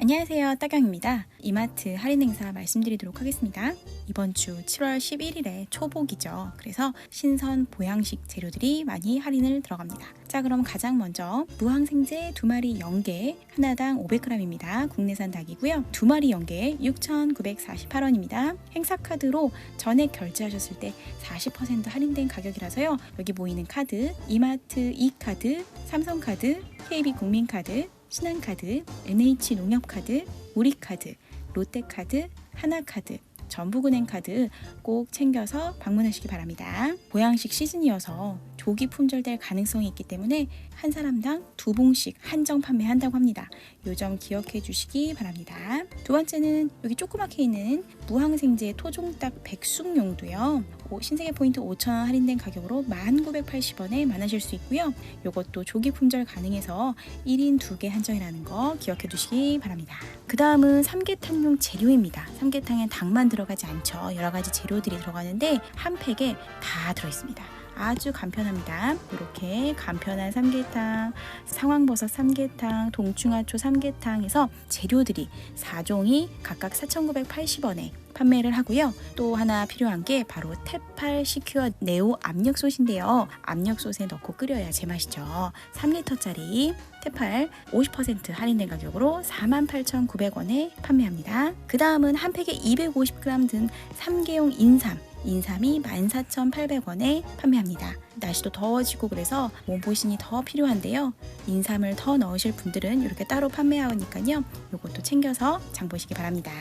안녕하세요. 따경입니다. 이마트 할인 행사 말씀드리도록 하겠습니다. 이번 주 7월 11일에 초복이죠. 그래서 신선 보양식 재료들이 많이 할인을 들어갑니다. 자, 그럼 가장 먼저 무항생제 두 마리 연계 하나당 500g입니다. 국내산 닭이고요. 두 마리 연계 6,948원입니다. 행사 카드로 전액 결제하셨을 때 40% 할인된 가격이라서요. 여기 보이는 카드 이마트 이카드, 삼성 카드, KB 국민 카드, 신한카드, NH 농협카드, 우리카드, 롯데카드, 하나카드, 전북은행 카드 꼭 챙겨서 방문하시기 바랍니다. 보양식 시즌이어서 조기 품절될 가능성이 있기 때문에 한 사람당 두 봉씩 한정 판매한다고 합니다. 요 점 기억해 주시기 바랍니다. 두 번째는 여기 조그맣게 있는 무항생제 토종닭 백숙용도요. 오, 신세계 포인트 5,000원 할인된 가격으로 1,980원에 만나실 수 있고요. 요것도 조기 품절 가능해서 1인 2개 한정이라는 거 기억해 두시기 바랍니다. 그 다음은 삼계탕용 재료입니다. 삼계탕엔 닭만 들어 가지 않죠. 여러 가지 재료들이 들어가는데 한 팩에 다 들어있습니다. 아주 간편합니다. 이렇게 간편한 삼계탕, 상황버섯 삼계탕, 동충하초 삼계탕에서 재료들이 4종이 각각 4,980원에 판매를 하고요. 또 하나 필요한 게 바로 테팔 시큐어 네오 압력솥인데요. 압력솥에 넣고 끓여야 제맛이죠. 3리터짜리 테팔 50% 할인된 가격으로 48,900원에 판매합니다. 그 다음은 한 팩에 250g 든 3개용 인삼 인삼이 14,800원에 판매합니다. 날씨도 더워지고 그래서 몸보신이 더 필요한데요. 인삼을 더 넣으실 분들은 이렇게 따로 판매하니까요. 이것도 챙겨서 장 보시기 바랍니다.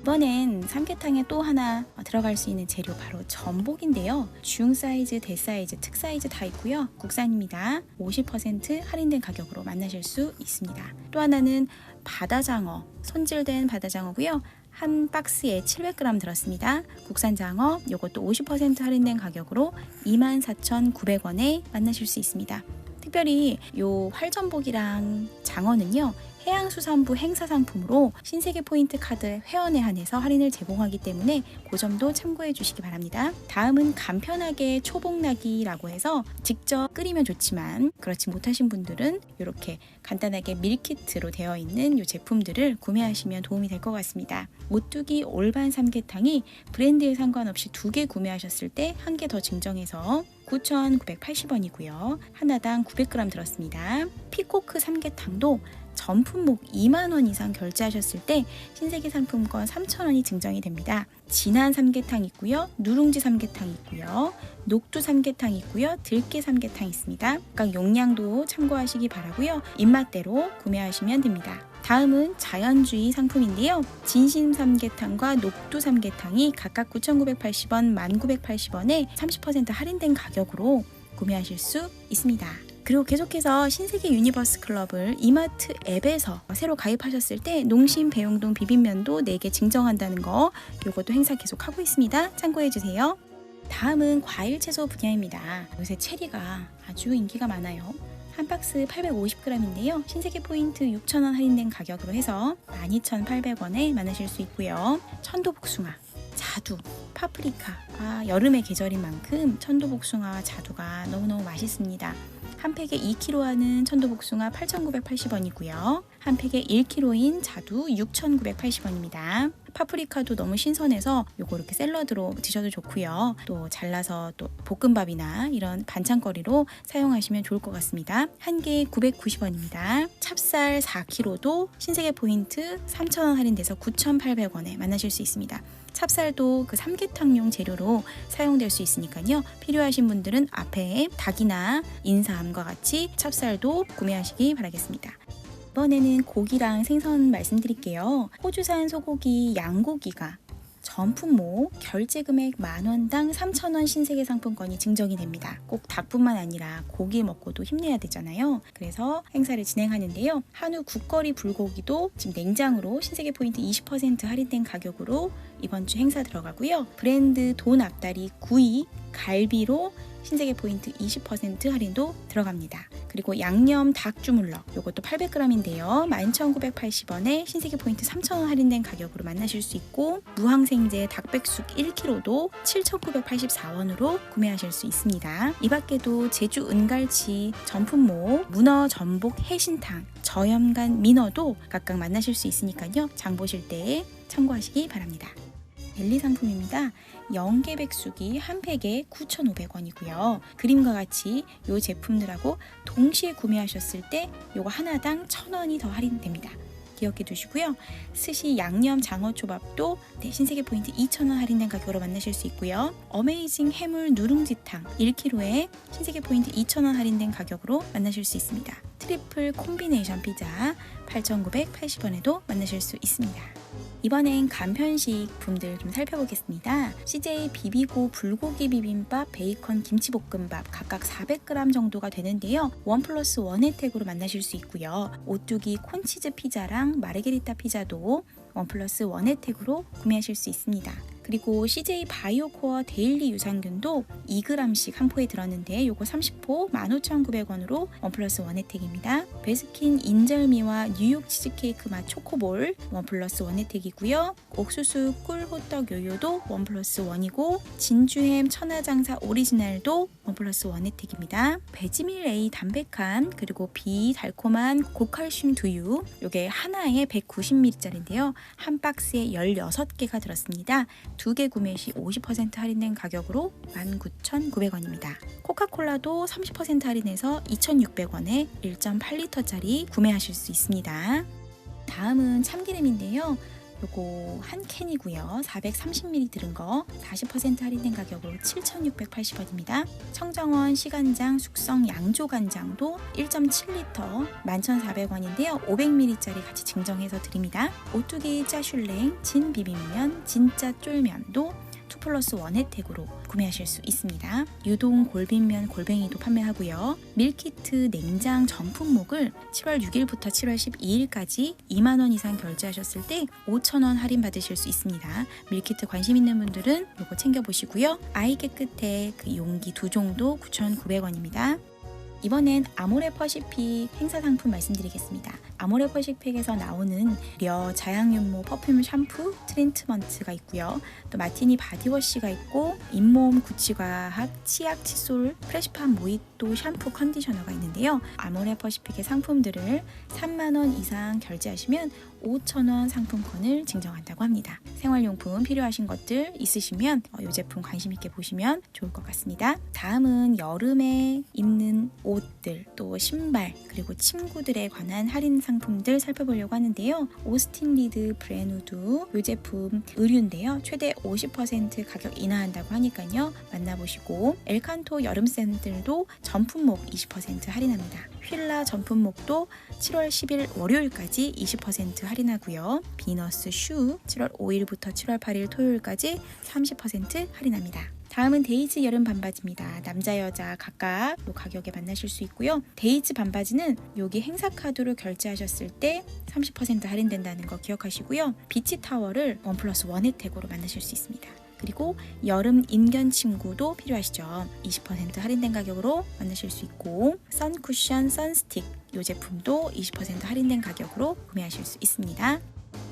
이번엔 삼계탕에 또 하나 들어갈 수 있는 재료 바로 전복인데요. 중 사이즈, 대 사이즈, 특 사이즈 다 있고요. 국산입니다. 50% 할인된 가격으로 만나실 수 있습니다. 또 하나는 바다장어, 손질된 바다장어고요. 한 박스에 700g 들었습니다. 국산 장어 이것도 50% 할인된 가격으로 24,900원에 만나실 수 있습니다. 특별히 요 활전복이랑 장어는요. 해양수산부 행사 상품으로 신세계 포인트 카드 회원에 한해서 할인을 제공하기 때문에 그 점도 참고해 주시기 바랍니다. 다음은 간편하게 초복나기라고 해서 직접 끓이면 좋지만 그렇지 못하신 분들은 이렇게 간단하게 밀키트로 되어 있는 이 제품들을 구매하시면 도움이 될 것 같습니다. 오뚜기 올반 삼계탕이 브랜드에 상관없이 두 개 구매하셨을 때 한 개 더 증정해서 9,980원이고요. 하나당 900g 들었습니다. 피코크 삼계탕도 전 품목 2만 원 이상 결제하셨을 때 신세계 상품권 3천 원이 증정이 됩니다. 진한 삼계탕 있고요, 누룽지 삼계탕 있고요, 녹두 삼계탕 있고요, 들깨 삼계탕 있습니다. 각 용량도 참고하시기 바라고요. 입맛대로 구매하시면 됩니다. 다음은 자연주의 상품인데요. 진심 삼계탕과 녹두 삼계탕이 각각 9,980원, 1,980원에 30% 할인된 가격으로 구매하실 수 있습니다. 그리고 계속해서 신세계 유니버스 클럽을 이마트 앱에서 새로 가입하셨을 때 농심 배용동 비빔면도 4개 증정한다는 거 요것도 행사 계속 하고 있습니다. 참고해 주세요. 다음은 과일 채소 분야입니다. 요새 체리가 아주 인기가 많아요. 한 박스 850g인데요. 신세계 포인트 6,000원 할인된 가격으로 해서 12,800원에 만나실 수 있고요. 천도복숭아, 자두, 파프리카. 아, 여름의 계절인 만큼 천도복숭아와 자두가 너무너무 맛있습니다. 한 팩에 2kg 하는 천도복숭아 8,980원이고요. 한 팩에 1kg인 자두 6,980원입니다. 파프리카도 너무 신선해서 요거 이렇게 샐러드로 드셔도 좋고요. 또 잘라서 또 볶음밥이나 이런 반찬거리로 사용하시면 좋을 것 같습니다. 한 개에 990원입니다. 찹쌀 4kg도 신세계 포인트 3,000원 할인돼서 9,800원에 만나실 수 있습니다. 찹쌀도 그 삼계탕용 재료로 사용될 수 있으니까요. 필요하신 분들은 앞에 닭이나 인삼과 같이 찹쌀도 구매하시기 바라겠습니다. 이번에는 고기랑 생선 말씀드릴게요. 호주산 소고기 양고기가 전품목 결제 금액 만 원당 3,000원 신세계 상품권이 증정이 됩니다. 꼭 닭뿐만 아니라 고기 먹고도 힘내야 되잖아요. 그래서 행사를 진행하는데요. 한우 국거리 불고기도 지금 냉장으로 신세계 포인트 20% 할인된 가격으로 이번 주 행사 들어가고요. 브랜드 돈 앞다리 구이 갈비로 신세계 포인트 20% 할인도 들어갑니다. 그리고 양념 닭 주물럭 요것도 800g인데요. 11,980원에 신세계 포인트 3,000원 할인된 가격으로 만나실 수 있고 무항생제 닭백숙 1kg도 7,984원으로 구매하실 수 있습니다. 이 밖에도 제주 은갈치 전품목, 문어 전복 해신탕, 저염간 민어도 각각 만나실 수 있으니까요. 장 보실 때 참고하시기 바랍니다. 벨리 상품입니다. 영계 백숙이 한 팩에 9,500원이고요. 그림과 같이 이 제품들하고 동시에 구매하셨을 때 요거 하나당 1,000원이 더 할인됩니다. 기억해 두시고요. 스시 양념 장어 초밥도 네, 신세계 포인트 2,000원 할인된 가격으로 만나실 수 있고요. 어메이징 해물 누룽지탕 1kg에 신세계 포인트 2,000원 할인된 가격으로 만나실 수 있습니다. 트리플 콤비네이션 피자 8,980원에도 만나실 수 있습니다. 이번엔 간편식품들 좀 살펴보겠습니다. CJ 비비고 불고기 비빔밥, 베이컨 김치볶음밥 각각 400g 정도가 되는데요. 원 플러스 원 혜택으로 만나실 수 있고요. 오뚜기 콘치즈 피자랑 마르게리타 피자도 원 플러스 원 혜택으로 구매하실 수 있습니다. 그리고 CJ 바이오코어 데일리 유산균도 2g씩 한 포에 들었는데 요거 30포 15,900원으로 원 플러스 원 혜택입니다. 베스킨 인절미와 뉴욕 치즈케이크 맛 초코볼 원 플러스 원 혜택이고요. 옥수수 꿀 호떡 요요도 원 플러스 원이고 진주햄 천하장사 오리지널도 원 플러스 원 혜택입니다. 베지밀 A 담백한 그리고 비 달콤한 고칼슘 두유 요게 하나에 190ml짜리인데요. 한 박스에 16개가 들었습니다. 두 개 구매 시 50% 할인된 가격으로 19,900원입니다. 코카콜라도 30% 할인해서 2,600원에 1.8리터짜리 구매하실 수 있습니다. 다음은 참기름인데요. 요거 한 캔이고요. 430ml 들은 거 40% 할인된 가격으로 7,680원입니다. 청정원 시간장 숙성 양조 간장도 1.7리터 11,400원인데요. 500ml짜리 같이 증정해서 드립니다. 오뚜기 짜슐랭 진 비빔면 진짜 쫄면도 2 플러스 1 혜택으로 구매하실 수 있습니다. 유동 골빈면 골뱅이도 판매하고요. 밀키트 냉장 전 품목을 7월 6일부터 7월 12일까지 2만 원 이상 결제하셨을 때 5천 원 할인 받으실 수 있습니다. 밀키트 관심 있는 분들은 이거 챙겨 보시고요. 아이 깨끗해 그 용기 두 종도 9,900원입니다. 이번엔 아모레 퍼시픽 행사 상품 말씀드리겠습니다. 아모레 퍼시픽에서 나오는 려 자양윤모 퍼퓸 샴푸 트리트먼트가 있고요. 또 마티니 바디워시가 있고 잇몸 구치과학 치약 칫솔 프레시팜 모히또 샴푸 컨디셔너가 있는데요. 아모레 퍼시픽의 상품들을 3만 원 이상 결제하시면 5,000원 상품권을 증정한다고 합니다. 생활용품 필요하신 것들 있으시면 어, 이 제품 관심 있게 보시면 좋을 것 같습니다. 다음은 여름에 입는 옷들, 또 신발, 그리고 침구들에 관한 할인 상품들 살펴보려고 하는데요. 오스틴 리드 브레누드 이 제품 의류인데요. 최대 50% 가격 인하한다고 하니까요. 만나보시고 엘칸토 여름 샌들도 전품목 20% 할인합니다. 휠라 전품목도 7월 10일 월요일까지 20% 할인하고요. 비너스 슈 7월 5일부터 7월 8일 토요일까지 30% 할인합니다. 다음은 데이즈 여름 반바지입니다. 남자 여자 각각 요 가격에 만나실 수 있고요. 데이즈 반바지는 여기 행사 카드로 결제하셨을 때 30% 할인된다는 거 기억하시고요. 비치 타워를 원 플러스 원 혜택으로 만나실 수 있습니다. 그리고 여름 인견 침구도 필요하시죠. 20% 할인된 가격으로 만나실 수 있고 선쿠션 선스틱 이 제품도 20% 할인된 가격으로 구매하실 수 있습니다.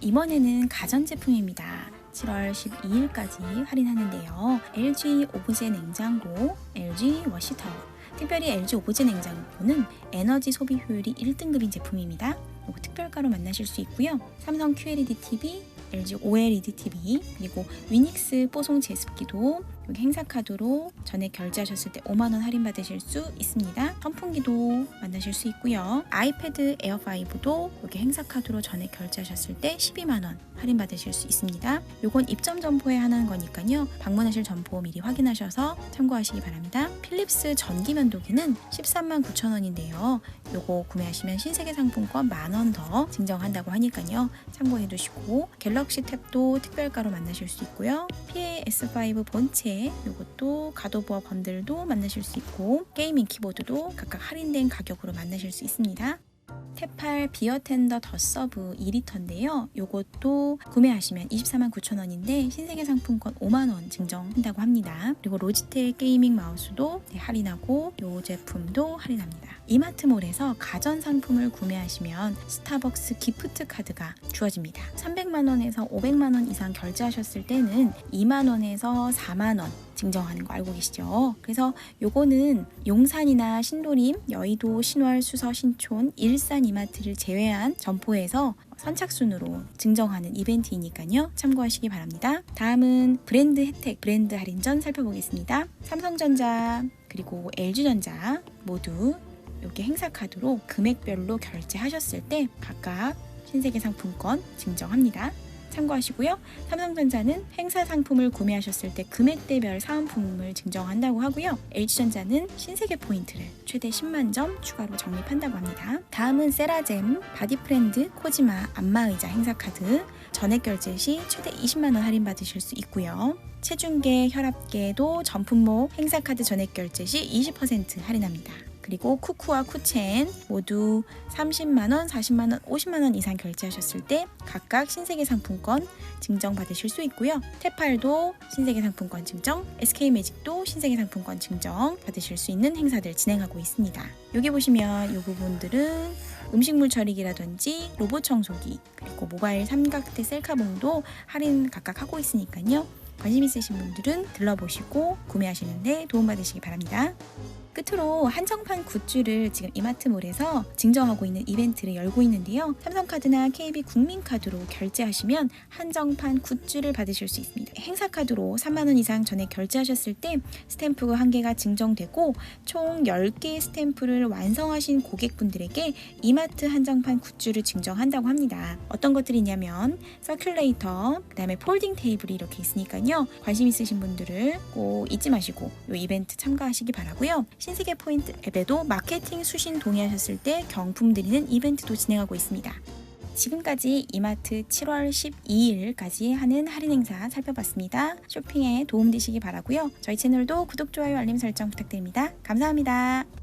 이번에는 가전제품입니다. 7월 12일까지 할인하는데요. LG 오브제 냉장고, LG 워시타워, 특별히 LG 오브제 냉장고는 에너지 소비 효율이 1등급인 제품입니다. 이거 특별가로 만나실 수 있고요. 삼성 QLED TV, LG OLED TV, 그리고 위닉스 뽀송 제습기도 행사 카드로 전에 결제하셨을 때 5만 원 할인 받으실 수 있습니다. 선풍기도 만나실 수 있고요. 아이패드 에어 5도 여기 행사 카드로 전에 결제하셨을 때 12만 원 할인 받으실 수 있습니다. 요건 입점 점포에 하나는 거니까요. 방문하실 점포 미리 확인하셔서 참고하시기 바랍니다. 필립스 전기 면도기는 13만 9천 원인데요. 요거 구매하시면 신세계 상품권 만원 더 증정한다고 하니까요. 참고해 두시고 갤럭시 탭도 특별가로 만나실 수 있고요. PA-S5 본체 요것도 가도부어 번들도 만나실 수 있고 게이밍 키보드도 각각 할인된 가격으로 만나실 수 있습니다. 테팔 비어 텐더 더 서브 2리터인데요. 요것도 구매하시면 24만 9천 원인데 신세계 상품권 5만 원 증정한다고 합니다. 그리고 로지텍 게이밍 마우스도 네, 할인하고 요 제품도 할인합니다. 이마트몰에서 가전 상품을 구매하시면 스타벅스 기프트 카드가 주어집니다. 300만 원에서 500만 원 이상 결제하셨을 때는 2만 원에서 4만 원 증정하는 거 알고 계시죠? 그래서 요거는 용산이나 신도림, 여의도, 신월, 수서, 신촌, 일산 이마트를 제외한 점포에서 선착순으로 증정하는 이벤트이니까요. 참고하시기 바랍니다. 다음은 브랜드 혜택, 브랜드 할인전 살펴보겠습니다. 삼성전자 그리고 LG전자 모두 이렇게 행사 카드로 금액별로 결제하셨을 때 각각 신세계 상품권 증정합니다. 참고하시고요. 삼성전자는 행사 상품을 구매하셨을 때 금액대별 사은품을 증정한다고 하고요. LG전자는 신세계 포인트를 최대 10만 점 추가로 적립한다고 합니다. 다음은 세라젬, 바디프렌드, 코지마, 안마의자 행사 카드 전액 결제 시 최대 20만 원 할인 받으실 수 있고요. 체중계, 혈압계도 전품목 행사 카드 전액 결제 시 20% 할인합니다. 그리고 쿠쿠와 쿠첸 모두 30만원, 40만원, 50만원 이상 결제하셨을 때 각각 신세계 상품권 증정 받으실 수 있고요. 테팔도 신세계 상품권 증정, SK매직도 신세계 상품권 증정 받으실 수 있는 행사들 진행하고 있습니다. 여기 보시면 이 부분들은 음식물 처리기라든지 로봇 청소기 그리고 모바일 삼각대 셀카봉도 할인 각각 하고 있으니까요. 관심 있으신 분들은 들러보시고 구매하시는데 도움받으시기 바랍니다. 끝으로 한정판 굿즈를 지금 이마트몰에서 증정하고 있는 이벤트를 열고 있는데요. 삼성카드나 KB 국민카드로 결제하시면 한정판 굿즈를 받으실 수 있습니다. 행사카드로 3만원 이상 전에 결제하셨을 때 스탬프가 한 개가 증정되고 총 10개의 스탬프를 완성하신 고객분들에게 이마트 한정판 굿즈를 증정한다고 합니다. 어떤 것들이 있냐면 서큘레이터, 그 다음에 폴딩 테이블이 이렇게 있으니까요. 관심 있으신 분들을 꼭 잊지 마시고 이 이벤트 참가하시기 바라고요. 신세계 포인트 앱에도 마케팅 수신 동의하셨을 때 경품 드리는 이벤트도 진행하고 있습니다. 지금까지 이마트 7월 12일까지 하는 할인 행사 살펴봤습니다. 쇼핑에 도움 되시기 바라고요. 저희 채널도 구독, 좋아요, 알림 설정 부탁드립니다. 감사합니다.